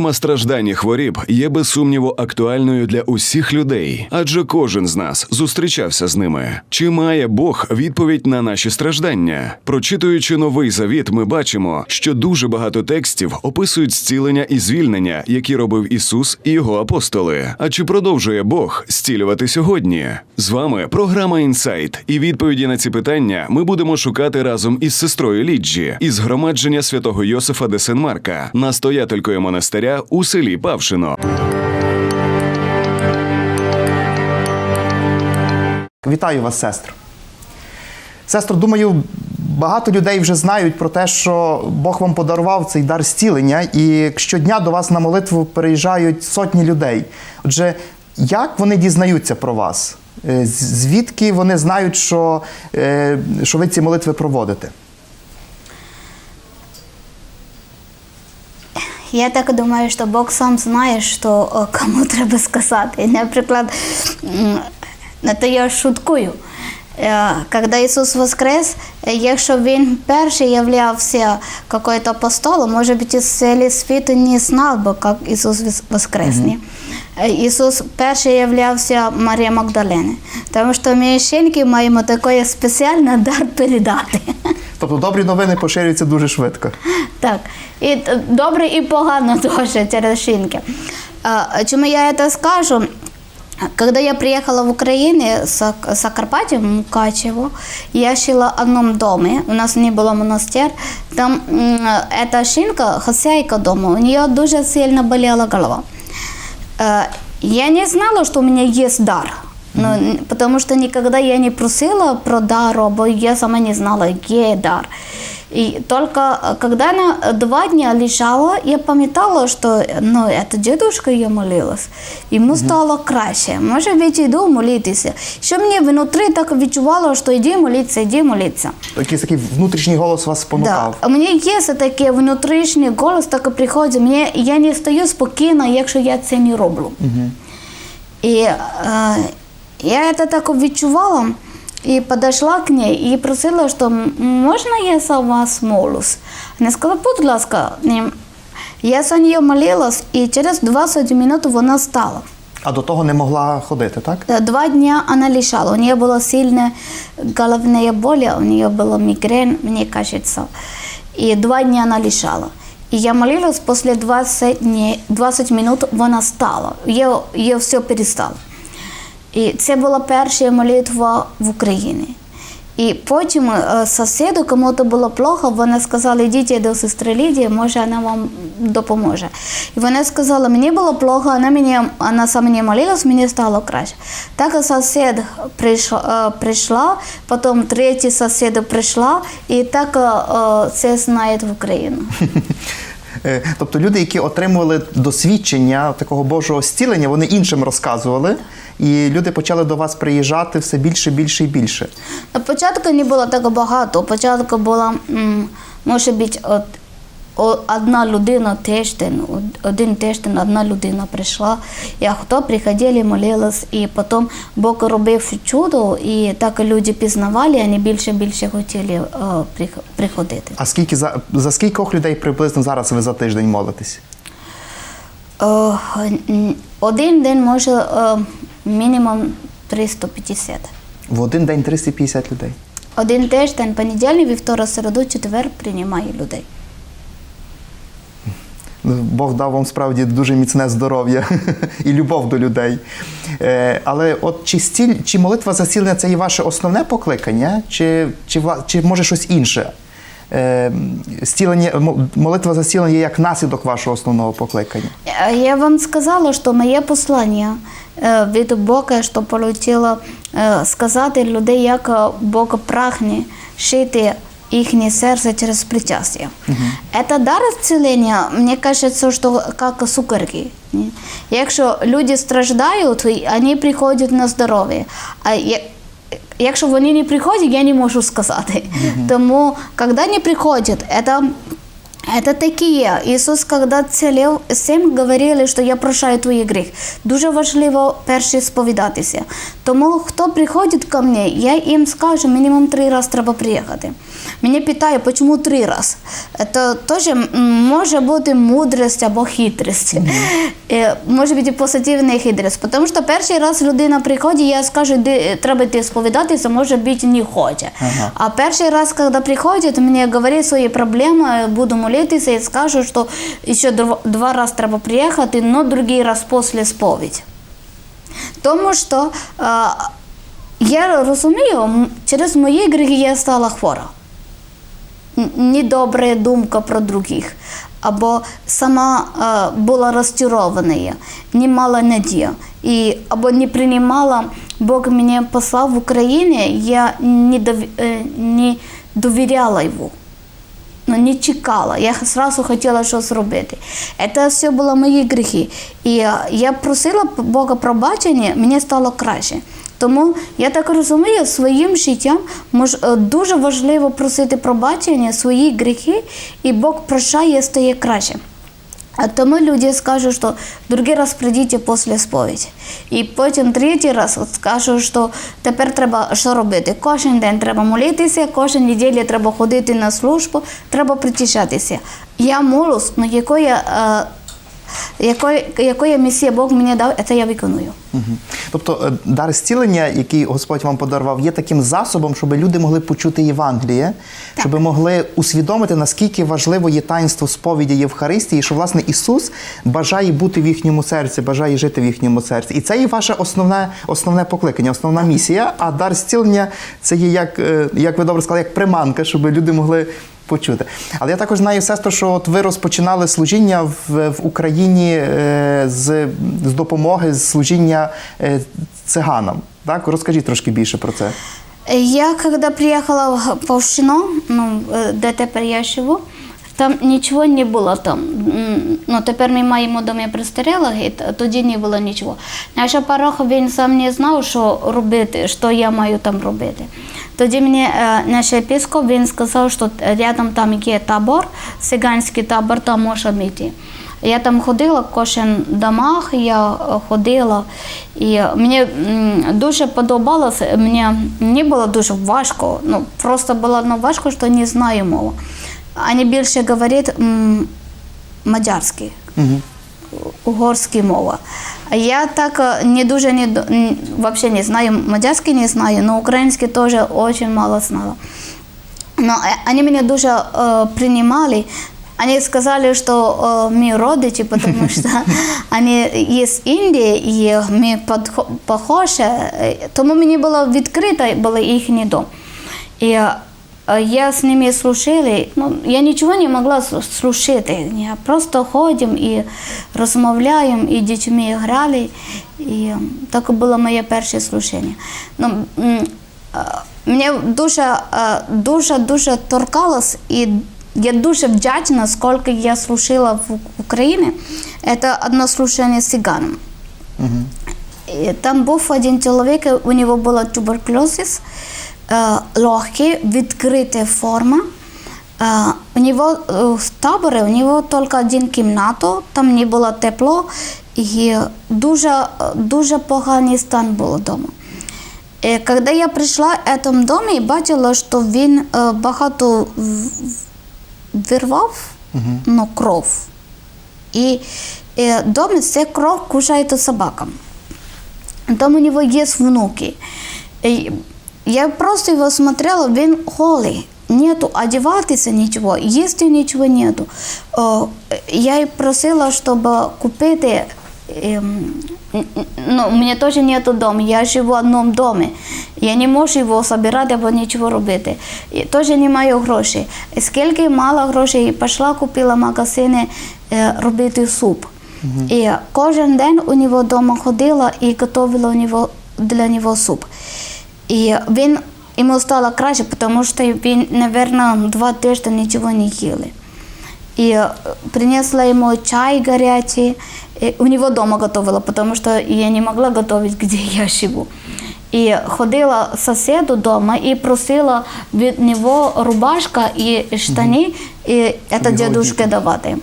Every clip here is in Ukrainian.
Тема страждання хворіб є без сумніву актуальною для усіх людей, адже кожен з нас зустрічався з ними. Чи має Бог відповідь на наші страждання? Прочитуючи новий завіт, ми бачимо, що дуже багато текстів описують зцілення і звільнення, які робив Ісус і його апостоли. А чи продовжує Бог зцілювати сьогодні? З вами програма Інсайт, і відповіді на ці питання ми будемо шукати разом із сестрою Ліджі із громадження святого Йосифа де Сен-Марка, настоятелькою монастиря у селі Павшино. Вітаю вас, сестро. Сестро, думаю, багато людей вже знають про те, що Бог вам подарував цей дар зцілення, і щодня до вас на молитву переїжджають сотні людей. Отже, як вони дізнаються про вас? Е, Звідки вони знають, що, е, що ви ці молитви проводите? Я так думаю, що Бог сам знає, що е, кому треба сказати. Наприклад, це я шуткую. Е, Коли Ісус воскрес, е, якщо Він перший являвся какой-то апостолом, може бути, цілий світ не знав би, як Ісус вос- воскрес. ні? Е, Ісус перший являвся Марія Магдалини, тому що ми жінки маємо такий спеціальний дар передати. Тобто добрі новини поширюються дуже швидко. Так, і т- добре і погано теж через шинки. А, Чому я це скажу? Когда я приехала в Украину с Закарпаття, в Мукачево, я жила в одном доме, у нас не было монастырь, там м, эта шинка, хозяйка дома, у нее дуже сильно болела голова. Э, Я не знала, что у меня есть дар. Ну, н- потому что никогда я не просила про дар, бо я сама не знала, где дар. И только э, когда она э, два дня лежала, я пам'ятала, что ну, это дедушка я молилась. Йому стало краще. Може бути, йду молитися. Що мені внутрі так відчувало, що йди молитися, йди молитися. Якийсь такий внутрішній голос вас Да. спонукав. У мене є такий внутрішній голос, так приходить. Мені, я не стою спокійно, якщо я це не роблю. І е, я це так відчувала і підійшла к ній і просила, що «М, можна я за вас молюсь? Вона сказала, будь ласка, я за нею молилась, і через 20 хвилин вона стала. А до того не могла ходити, так? Два дня она лежала. У нее была сильная головная боль, у нее была мигрень, мне кажется. И два дня она лежала. И я молилась, после 20, дней, 20 минут вона стала. Ее, ее все перестало. І це була перша молитва в Україні. І потім е, сусіду, кому то було плохо, вони сказали, йдіть до сестри Лідії, може вона вам допоможе. І вона сказала, мені було плохо, вона, мені, вона за мене молилась, мені стало краще. Так сусід прийшла, е, прийшла, потім третя сусіда прийшла, і так е, це знають в Україну. Е, Тобто люди, які отримували досвідчення такого Божого зцілення, вони іншим розказували, і люди почали до вас приїжджати все більше, більше і більше. На початку не було так багато. Початку була, може бути, от, одна людина тиждень, один тиждень одна людина прийшла. І хто приходили, молились, і потім Бог робив чудо, і так люди пізнавали, вони більше більше хотіли е, прих- приходити. А скільки за, за скількох людей приблизно зараз ви за тиждень молитесь? Е, один день може е, мінімум 350. В один день 350 людей. Один тиждень, понедільник, вівторок, середу, четвер приймає людей. Бог дав вам справді дуже міцне здоров'я і любов до людей. Е, але от чи, стіль, чи молитва за це і ваше основне покликання, чи, чи, чи може щось інше? Е, зцілення, мо- молитва за є як наслідок вашого основного покликання. Е, Я вам сказала, що моє послання від Бога, що полетіло сказати людей, як Бог прагне шити їхнє серце через причастя. Это дар зцілення, мені кажется, як цукерки. ні? Якщо люди страждають, вони приходять на здоров'я. А якщо вони не приходять, я не можу сказати. Тому, коли вони приходять, це Это такие. Ісус, когда целив всім говорили, що я прощаю твої гріх. Дуже важливо перше сповідатися. Тому хто приходить ко мені, я їм скажу, мінімум три рази треба приїхати. Мене питають, чому три рази? Це теж може бути мудрість або хитрість. Е, Може бути позитивна хитрість. Тому що перший раз людина приходить, я скажу, «Іди, треба йти сповідатися, може бути не хоче. А перший раз, когда приходит, мне говорит свои проблемы, буду молитися і скажу, що ще два рази треба приїхати, но другий раз після сповідь. Тому що я розумію, через мої гріхи я стала хвора. Недобра думка про других. Або сама е, була розчарована, не мала надії. І, або не приймала, Бог мене послав в Україні, я не, дов, е, не довіряла йому. Ну, не чекала. Я сразу хотіла щось зробити. Це все були мої гріхи. І е, я просила Бога пробачення, мені стало краще. Тому я так розумію, своїм життям мож, е, дуже важливо просити пробачення, свої гріхи, і Бог прощає стає краще. А тому люди скажуть, що другий раз прийдіть після сповіді. І потім третій раз скажуть, що тепер треба що робити. Кожен день треба молитися, кожен неділю треба ходити на службу, треба притішатися. Я молюсь, але якої, е, якої, якої місії Бог мені дав, це я виконую. Мгм. Тобто е, дар зцілення, який Господь вам подарував, є таким засобом, щоб люди могли почути Євангеліє, щоб могли усвідомити, наскільки важливо є таїнство сповіді Євхаристії, що власне Ісус бажає бути в їхньому серці, бажає жити в їхньому серці. І це є ваше основне, основне покликання, основна місія. А дар зцілення це є як, е, як ви добре сказали, як приманка, щоб люди могли. Почути. Але я також знаю, сестро, що от ви розпочинали служіння в, в Україні е, з, з допомоги, з служіння е, циганам. Так? Розкажіть трошки більше про це. Я когда приехала в Повшино, ну, э, де тепер я живу, там нічого не було там. Ну, тепер ми маємо домі престарілих, і тоді не було нічого. Наш парох він сам не знав, що робити, що я маю там робити. Тоді мені е, наш епископ він сказав, що рядом там є табор, циганський табор, там можемо йти. Я там ходила кожен домах, я ходила, і мені дуже подобалося. Мені не було дуже важко. Ну просто було ну, важко, що не знаю мову. Вони більше говорять мадярський, угорська мова. А Я так е, не дуже не, до- н- вообще не знаю, мадярський не знаю, но український теж дуже мало знала. Но э, они меня тоже э, принимали. Они сказали, что э, мы родичи, потому что они из Индии, и мы подхо- похожи. Э, Тому мені було відкрито, було їхній дом. І е, я з ними слушала, ну, я нічого не могла слу- слушати. Я просто ходимо і розмовляємо, і дітьми грали. І е, так було моє перше слушання. Ну, е, Мені дуже, е, дуже, дуже торкалось, і я дуже вдячна, скільки я слушала в Україні. Це одне слушання з циганом. І Там був один чоловік, у нього була туберкульоз, е, легкий, відкрита форма. Е, У нього е, в таборі у нього тільки один кімнату, там не було тепло, і дуже, дуже поганий стан був вдома. І коли я прийшла в цьому домі, і бачила, що він е, багато вирвав ну, кров. І е, дома ця кров кушають собакам. Там у него есть внуки. И Я просто его смотрела, він голый. Нету одеваться ничего, есть ничего нету. Я й просила, щоб купити. ем, Ну, у мене теж нету дому, я живу в одному домі. Я не можу його збирати або нічого робити. І теж не маю грошей. Скільки мала грошей, пішла, купила магазини е, робити суп. І кожен день у нього вдома ходила і готувала для нього суп. І він йому стало краще, тому що він, мабуть, два тижні нічого не їли. І е, принесла йому чай горячий. У него дома готовила, потому что я не могла готовить, где я живу. І ходила сусіду дома і просила від нього рубашка і штани, і це його дідушки одіти.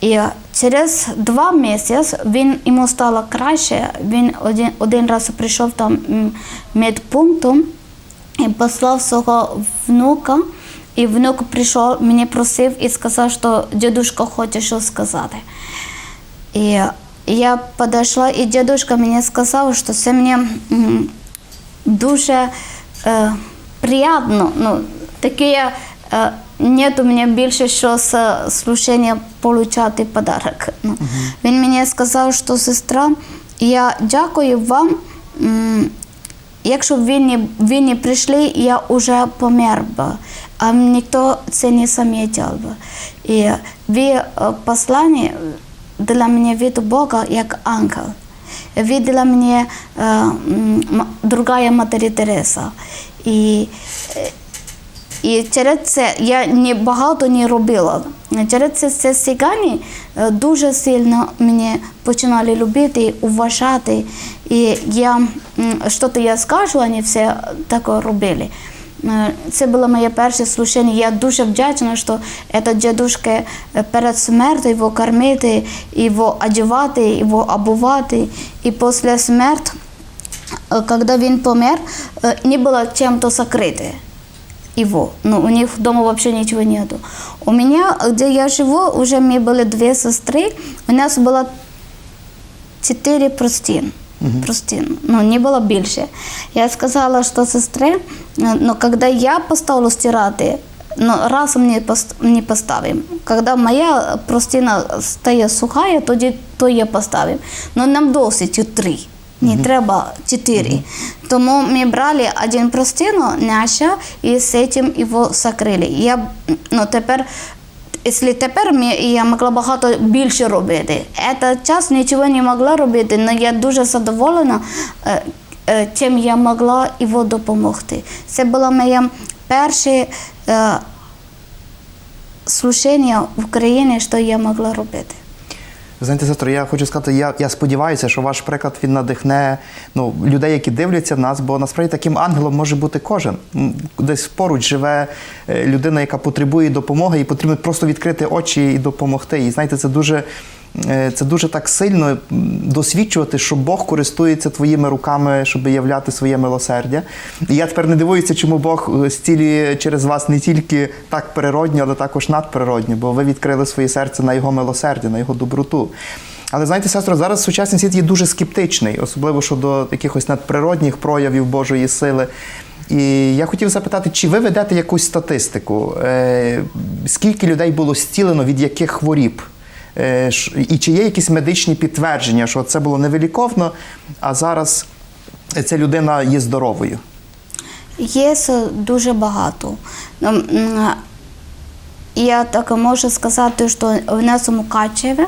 І через два місяці він йому стало краще. Він один, один раз прийшов там медпунктом і послав свого внука. І внук прийшов, мені просив і сказав, що дідушка хоче щось сказати. І я підійшла, і дідушка мені сказав, що це мені дуже е, приємно. Ну, таке е, нет у мене більше що з слушання отримати подарок. Ну, Він мені сказав, що сестра, я дякую вам. Якщо б ви не, ви не прийшли, я вже помер би, а ніхто це не замітив би. І ви е, послані для мене від Бога як ангел. Ви для мене е, м, м- другая Матері Тереса. І, е, і через це я не багато не робила. Через це, це сігані е, дуже сильно мене починали любити, уважати. І я що то я скажу, вони все так робили. Е, Це було моє перше слушання. Я дуже вдячна, що це дідушка е, перед смертю його кормити, його одягати, його обувати. І після смерті, коли він помер, не було чим-то закрити его. Ну, у них дома вообще ничего нету. У меня, где я живу, уже мы были две сестры, у нас было четыре простин. Простин. Ну, не было більше. Я сказала, що сестри, е, ну, когда я поставлю стирати, ну, разом не, пост- не поставим. Когда моя простина стає сухая, тоді то я поставим. Но нам досить і три. Не треба чотири. Тому ми брали один простину, наша, і з цим його закрили. Я, ну, тепер, якщо тепер ми, я могла багато більше робити. Це час нічого не могла робити, але я дуже задоволена, е, е, чим я могла його допомогти. Це було моє перше е, слушання в Україні, що я могла робити. Ви Знаєте, сестро, я хочу сказати, я, я сподіваюся, що ваш приклад він надихне ну, людей, які дивляться нас, бо насправді таким ангелом може бути кожен. Десь поруч живе е, людина, яка потребує допомоги, і потрібно просто відкрити очі і допомогти. І знаєте, це дуже. Е, Це дуже так сильно досвідчувати, що Бог користується твоїми руками, щоб являти своє милосердя. І я тепер не дивуюся, чому Бог е, зцілює через вас не тільки так природньо, але також надприродньо, бо ви відкрили своє серце на його милосердя, на його доброту. Але знаєте, сестро, зараз сучасний світ є дуже скептичний, особливо щодо якихось надприродних проявів Божої сили. І я хотів запитати, чи ви ведете якусь статистику? Е, скільки людей було зцілено від яких хворіб? Е, і чи є якісь медичні підтвердження, що це було невиліковно, а зараз ця людина є здоровою? Є дуже багато. Ну, Я так можу сказати, що в нас у Мукачеві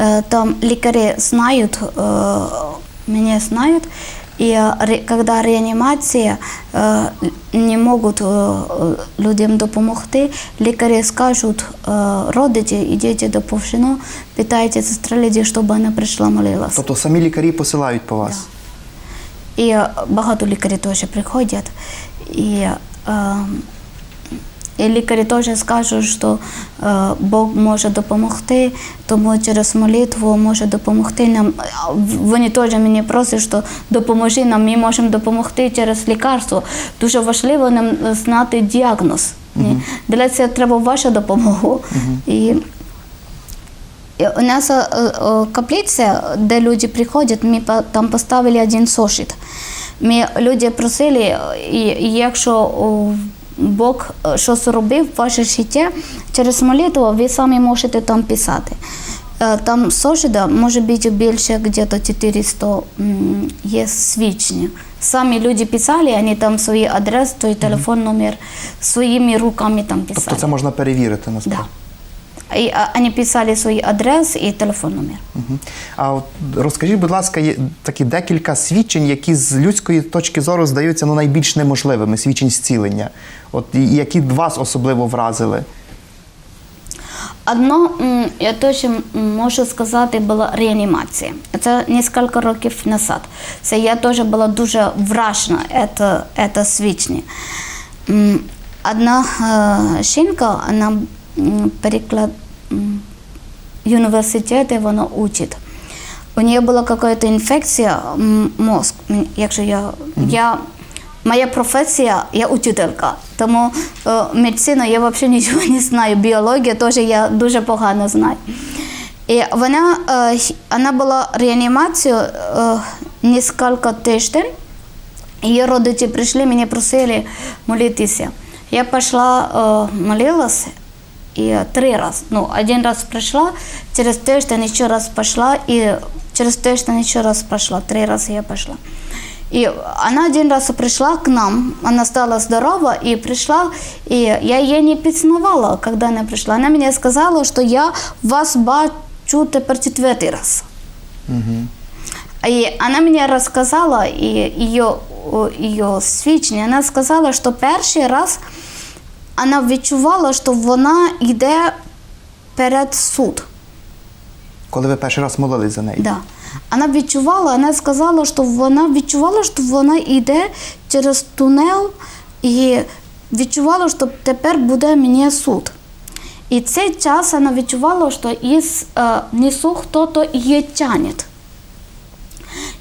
е, там лікарі знають, е, мене знають, і ре- реанимация, реанімація е, не можуть е, людям допомогти, лікарі скажуть е, родичі, ідіть до повшину, питайте сестри Ліді, щоб вона прийшла молилася. Тобто самі лікарі посилають по вас? І е, багато лікарів теж приходять. І, е, і лікарі теж скажуть, що е, Бог може допомогти, тому через молитву може допомогти нам. Вони теж мені просять, що допоможи нам, ми можемо допомогти через лікарство. Дуже важливо нам знати діагноз. Ні? Для цього треба ваша допомога. І і У нас е, е, каплиця, де люди приходять, ми там поставили один сошит. Ми люди просили, і, якщо Бог е, щось робив в ваше життя, через молитву ви самі можете там писати. Е, Там сошита може бути більше, где-то 400 є свідчення. Самі люди писали, вони там свої адреси, той телефон номер своїми руками там писали. Тобто це можна перевірити насправді. Да. И они писали свой адрес и телефон номер. А от розкажіть, будь ласка, є такі декілька свідчень, які з людської точки зору здаються ну, найбільш неможливими, свідчень зцілення, от які вас особливо вразили. Одно, я точно можу сказати, була реанімація. Це кілька років назад. Це я теж була дуже вражена, це, це свідчення. Одна е, жінка, вона переклад м, університеті, вона учить. У нее была какая-то инфекция м, мозг. М, Якщо я, я моя професія, я учителька, тому е, медицина я взагалі нічого не знаю. Біологія теж я дуже погано знаю. І вона, е, вона була реанімацію е, несколько тиждень. Її родичі прийшли, мене просили молитися. Я пішла, е, молилась, и три раз. Ну, один раз пришла, через тиждень еще раз пошла, и через тиждень еще раз пошла. Три раза я пошла. И она один раз пришла к нам, она стала здорова и пришла, и я ей не пізнавала, когда она пришла. Она мне сказала, что я вас бачу тепер четвертий раз. И она мне рассказала, и ее, ее свідчення, вона сказала, що перший раз вона відчувала, що вона йде перед суд. Коли ви перший раз молились за неї? Да. Вона відчувала, вона сказала, що вона відчувала, що вона йде через тунел і відчувала, що тепер буде мені суд. І цей час вона відчувала, що із е, несу хто-то її тягне.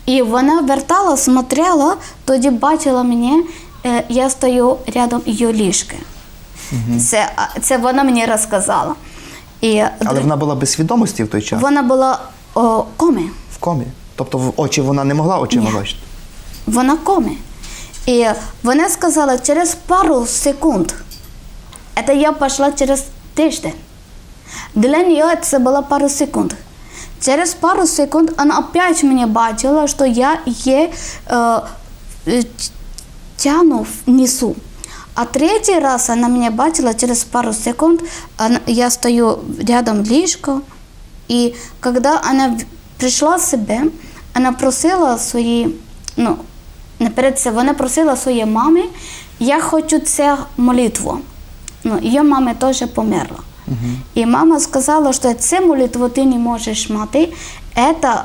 І вона вертала, смотрела, тоді бачила мене, е, я стою рядом її ліжки. Це, це вона мені розказала. І Але вона була без свідомості в той час? вона була о, комі. В комі. Тобто в очі вона не могла очима бачити? Вона комі. І вона сказала через пару секунд. Це я пішла через тиждень. Для неї це було пару секунд. Через пару секунд вона опять мене бачила, що я її е, тяну внизу. А третий раз она меня бачила через пару секунд. Я стою рядом ліжко, і когда она в- прийшла в себе, вона просила свої, ну, наперед це, вона просила своєї мами, я хочу це молитву. Ну, її мама теж померла. І мама сказала, що це молитву ти не можеш мати, це,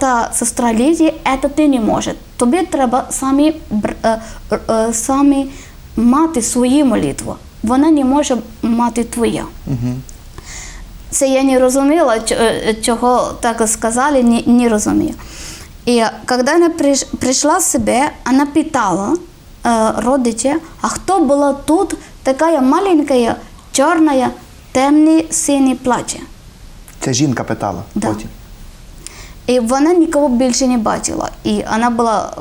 це сестра Лізі, це ти не можеш. Тобі треба самі, е, е, самі мати свою молитву. Вона не може мати твоя. Це я не розуміла, е, чого так сказали, не, не розумію. І коли вона прийшла в себе, вона питала е, родича, а хто була тут така маленька, чорна, темне, синє плаття. Ця жінка питала Да. потім. І вона нікого більше не бачила. І вона була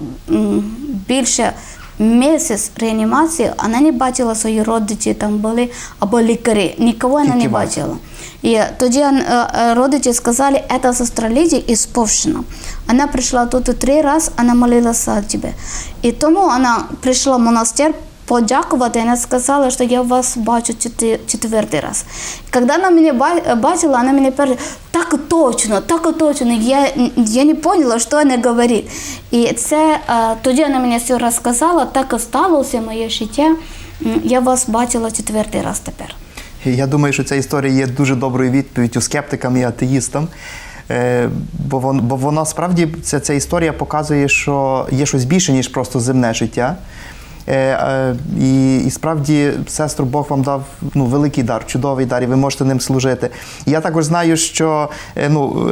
більше місяць реанімації, вона не бачила свої родичі, там були або лікарі. Нікого вона не бачила. І тоді е, е, родичі сказали, це з Австралії і з Повщина. Вона прийшла тут три рази, вона молилася за тебе. І тому вона прийшла в монастир подякувати, вона сказала, що я вас бачу четвертий раз. Коли вона мене бачила, вона мені перше, так точно, так точно. Я, я не поняла, що вона говорить. І це тоді вона мені все розказала, так і сталося моє життя. Я вас бачила четвертий раз тепер. Я думаю, що ця історія є дуже доброю відповіддю скептикам і атеїстам. Е, Бо воно, бо воно справді ця, ця історія показує, що є щось більше, ніж просто земне життя. Е, е, І, і справді, сестру, Бог вам дав ну, великий дар, чудовий дар, і ви можете ним служити. І я також знаю, що е, ну,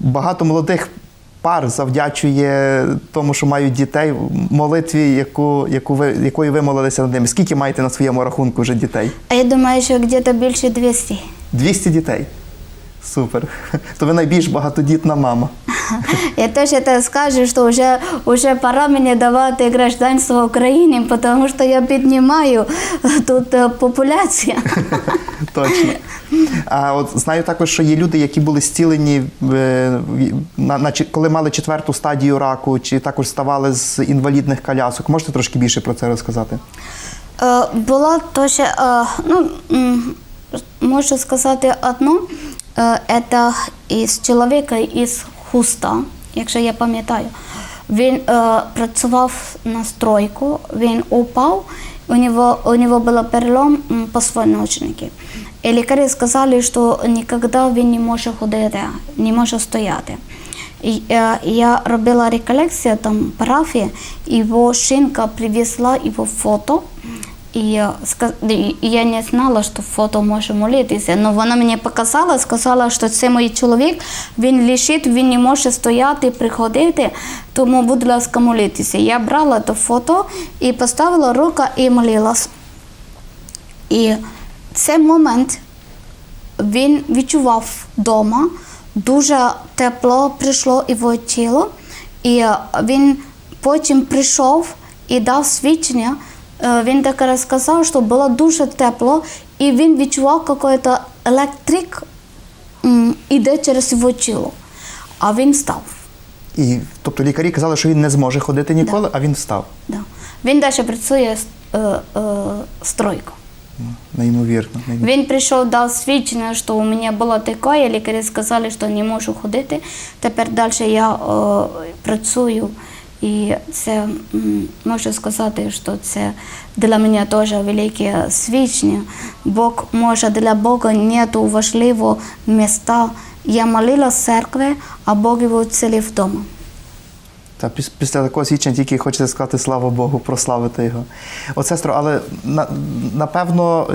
багато молодих пар завдячує тому, що мають дітей, молитві, яку, яку ви, якої ви молилися над ними. Скільки маєте на своєму рахунку вже дітей? А я думаю, що где-то більше 200. 200 дітей. Супер. То ви найбільш багатодітна мама. Я теж это скажу, що вже, вже пора мені давати гражданство України, тому що я піднімаю тут е, популяція. Точно. А от знаю також, що є люди, які були зцілені, е, на, на, коли мали четверту стадію раку, чи також ставали з інвалідних колясок. Можете трошки більше про це розказати? Е, Була теж, е, ну, можу сказати одну, це із чоловіка із хуста, якщо я пам'ятаю. Він е, працював на стройку, він упав, у нього, у нього був перелом м, позвоночника. І лікарі сказали, що ніколи він не може ходити, не може стояти. І, е, я робила реколекцію там парафії, його шинка привезла його фото. І я не знала, що фото може молитися. але вона мені показала, сказала, що це мій чоловік, він лишить, він не може стояти, приходити, тому, будь ласка, молитися. Я брала то фото і поставила руку і молилась. І цей момент він відчував вдома, дуже тепло прийшло його тіло, і він потім прийшов і дав свідчення. Е, Він так розказав, що було дуже тепло, і він відчував якийсь електрик іде через його тіло. А він встав. І, тобто лікарі казали, що він не зможе ходити ніколи, а він встав. Да. Він далі працює з е, е, стройкою. Неймовірно. неймовірно. Він прийшов, дав свідчення, що у мене було таке, лікарі сказали, що не можу ходити. Тепер далі я е, працюю. І це можу сказати, що це для мене теж велике свідчення. Бог може для Бога нету важливого міста. Я молила в церкві, а Бог його цілив вдома. Та піс- після такого свідчення тільки хочеться сказати слава Богу, прославити його. От, сестро, але на, напевно,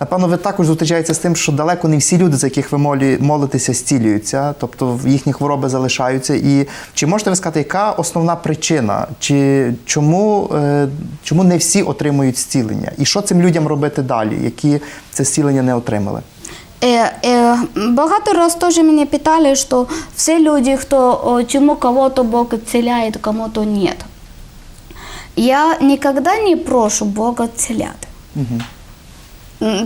напевно, ви також зустрічаєтеся з тим, що далеко не всі люди, за яких ви молитеся, зцілюються, тобто їхні хвороби залишаються. І чи можете ви сказати, яка основна причина? Чи чому, е, чому не всі отримують зцілення? І що цим людям робити далі, які це зцілення не отримали? Е, е, багато раз теж мене питали, що всі люди, хто о, чому кого-то Бог исцеляет, кому-то нет. Я никогда не прошу Бога исцеляти. М,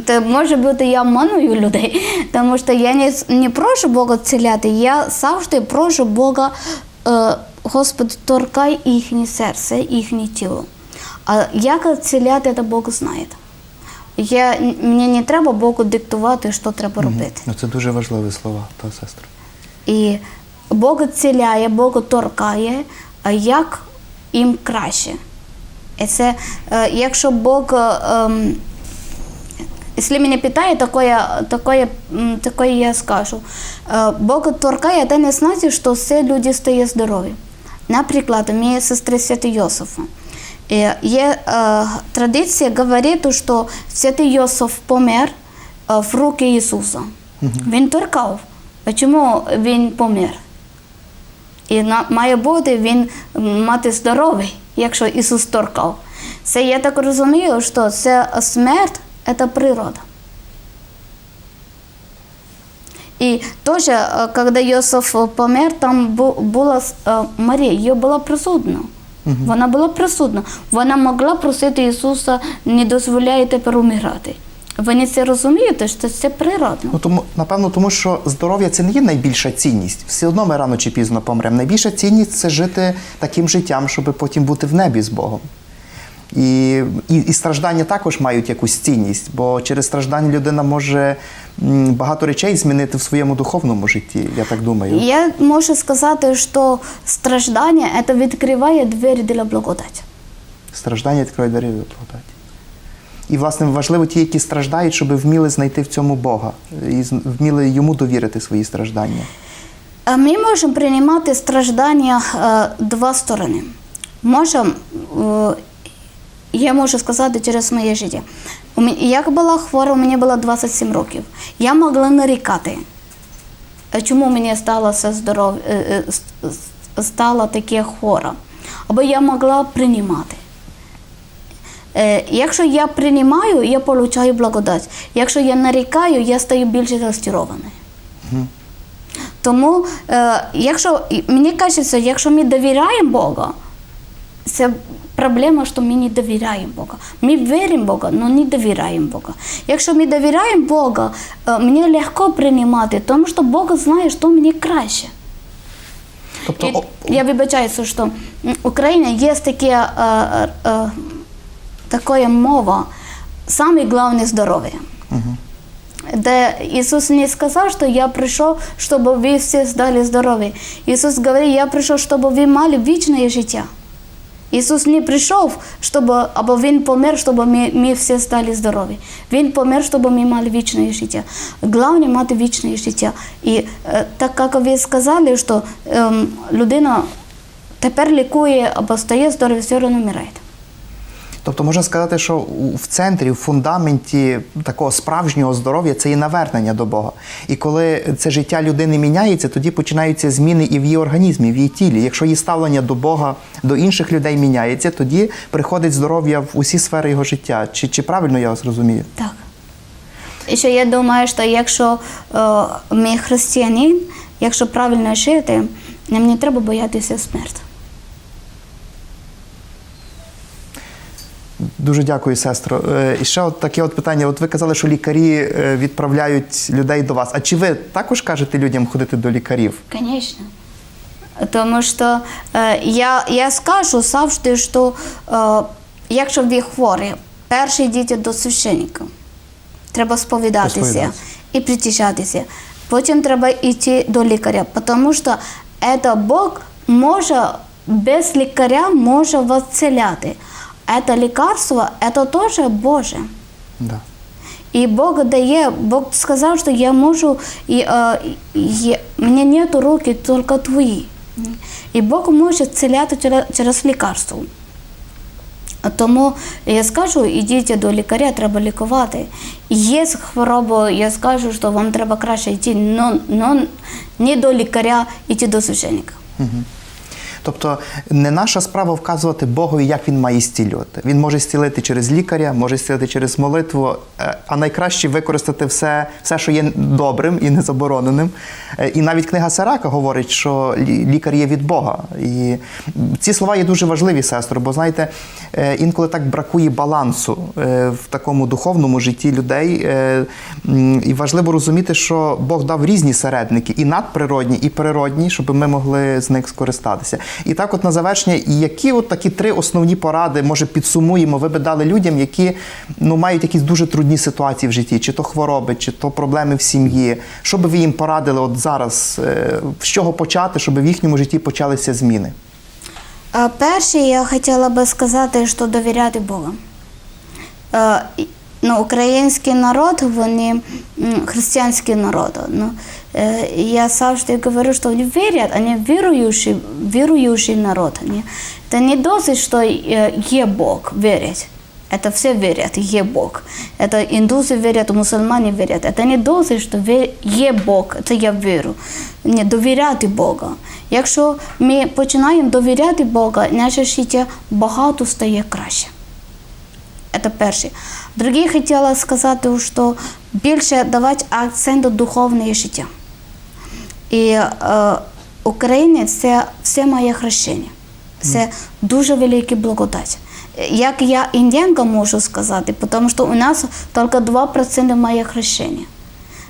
Це може бути я обманую людей, тому що я не, не прошу Бога исцеляти, я завжди прошу Бога, е, Господи, торкай їхнє серце, їхнє тіло. А як исцеляти, це Бог знає. Я, мені не треба Богу диктувати, що треба робити. Ну, це дуже важливі слова, та сестра. І Бог ціляє, Бог торкає, а як їм краще. І це, е, якщо Бог, е, якщо мене питає, таке, таке, м, я скажу. Е, Бог торкає, це не значить, що всі люди стають здорові. Наприклад, у моєї сестри Святи Йосифа. Е, Є е, традиція говорити, що Святий Йосиф помер в руки Ісуса. Він торкав. Чому він помер? І на, має бути він мати здоровий, якщо Ісус торкав. Це я так розумію, що це смерть це природа. І теж, е, коли Йосиф помер, там бу- була Марія, її була присутня. Вона була присутня. Вона могла просити Ісуса, не дозволяє тепер умирати. Ви не це розумієте, що це природно. Ну тому напевно, тому що здоров'я це не є найбільша цінність. Все одно ми рано чи пізно помремо. Найбільша цінність це жити таким життям, щоб потім бути в небі з Богом. І, і, і страждання також мають якусь цінність, бо через страждання людина може багато речей змінити в своєму духовному житті, я так думаю. Я можу сказати, що страждання це відкриває двері для благодаті. Страждання відкриє двері до благодаті. І, власне, важливо ті, які страждають, щоб вміли знайти в цьому Бога і вміли йому довірити свої страждання. Е, Ми можемо приймати страждання е, два сторони. Можемо, е, я можу сказати через моє життя. Як була хвора, у мене було 27 років. Я могла нарікати, е, чому мені сталося здоров... е, е, с- с- стала таке хвора. Або я могла приймати. Якщо я приймаю, я отримую благодать. Якщо я нарікаю, я стаю більш розчарованою. Тому, якщо мені кажеться, якщо ми довіряємо Бога, це проблема, що ми не довіряємо Бога. Ми віримо Бога, але не довіряємо Бога. Якщо ми довіряємо Бога, е, мені легко приймати, тому що Бог знає, що мені краще. Тобто, І я вибачаюся, що Україні є таке, е, е, е, така мова, саме головне здоров'я. Де Ісус не сказав, що я прийшов, щоб ви всі стали здорові. Ісус говорить, я прийшов, щоб ви мали вічне життя. Ісус не прийшов, щоб або Він помер, щоб ми, ми всі стали здорові. Він помер, щоб ми мали вічне життя. Головне мати вічне життя. І е, так як ви сказали, що ем, людина тепер лікує або стає здоровою, все одно вмирає. Тобто можна сказати, що в центрі, в фундаменті такого справжнього здоров'я це є навернення до Бога. І коли це життя людини міняється, тоді починаються зміни і в її організмі, в її тілі. Якщо її ставлення до Бога, до інших людей міняється, тоді приходить здоров'я в усі сфери його життя. Чи, чи правильно я вас розумію? Так. І ще я думаю, що якщо е, ми християнин, якщо правильно жити, нам не треба боятися смерті. Дуже дякую, сестро. Е, І ще от таке от питання. От ви казали, що лікарі е, відправляють людей до вас. А чи ви також кажете людям ходити до лікарів? Конечно. Тому що е, я, я скажу завжди, що е, якщо ви хворі, перше йдіть до священника. Треба сповідатися і притішатися. Потім треба йти до лікаря, тому що це Бог може без лікаря може вас ціляти. Це лікарство, це теж Боже. Да. І Бог дає, Бог сказав, що я можу, і, е, є, мені нету руки, тільки твої. І Бог може зціляти через, через лікарство. Тому я скажу, ідіть до лікаря, треба лікувати. Є хвороба, я скажу, що вам треба краще йти, но, но не до лікаря, йти до священника. Тобто не наша справа вказувати Богові, як він має зцілювати. Він може зцілити через лікаря, може зцілити через молитву, е, а найкраще використати все, все, що є добрим і незабороненим. Е, І навіть книга Сарака говорить, що лі- лікар є від Бога. І ці слова є дуже важливі, сестро, бо знаєте, е, інколи так бракує балансу в такому духовному житті людей. І важливо розуміти, що Бог дав різні середники, і надприродні, і природні, щоб ми могли з них скористатися. І так, от на завершення, які от такі три основні поради, може, підсумуємо, ви би дали людям, які ну, мають якісь дуже трудні ситуації в житті, чи то хвороби, чи то проблеми в сім'ї. Що би ви їм порадили от зараз, е, з чого почати, щоб в їхньому житті почалися зміни? Перше, я хотіла би сказати, що довіряти Богу. Е, ну, український народ, вони християнський народ. Ну, я завжди говорю, що вони вірять, вони віруючий, віруючий народ. Ні? Це не досить, що е, є Бог, вірять. Это все верят, є Бог. Это індуси вірять, мусульмани вірять. Это не досить, що ві- є Бог, це я вірю. Ні, довіряти Бога. Якщо ми починаємо довіряти Бога, наше життя багато стає краще. Це перше. Друге, хотіла сказати, що більше давати акцент на духовне життя. І е, Україна це все моє хрещення. Це дуже великий благодать. Як я індіянка можу сказати, тому що у нас тільки 2% моє хрещення.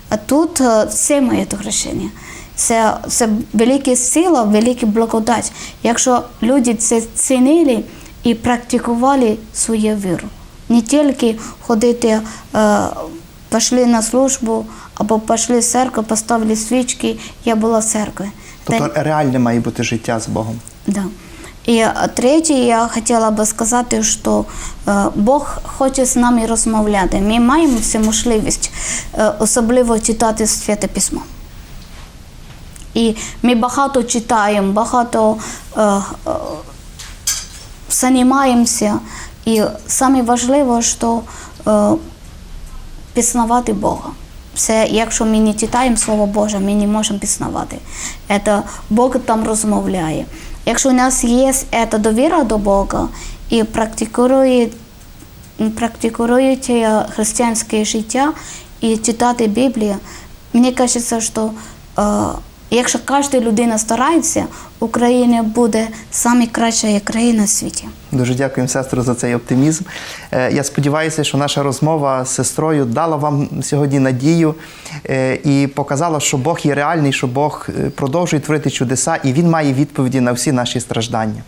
А тут е, все моє хрещення. Це, це велика сила, велика благодать. Якщо люди це цінили і практикували свою віру. Не тільки ходити, е, пішли на службу або пішли в церкву, поставили свічки, я була в церкві. Та- Тобто реальне має бути життя з Богом. Да. І е, третє, я хотіла би сказати, що е, Бог хоче з нами розмовляти. Ми маємо цю можливість, е, особливо читати Святе Письмо. І ми багато читаємо, багато займаємося. І саме важливо, що пізнавати Бога. Це якщо ми не читаємо Слово Боже, ми не можемо пізнавати. Це Бог там розмовляє. Якщо у нас є ця довіра до Бога і практикує, практикуєте християнське життя і читати Біблію, мені кажеться, що якщо кожна людина старається, Україна буде найкраща країна в світі. Дуже дякую, сестру, за цей оптимізм. Е, Я сподіваюся, що наша розмова з сестрою дала вам сьогодні надію е, і показала, що Бог є реальний, що Бог е, продовжує творити чудеса, і Він має відповіді на всі наші страждання.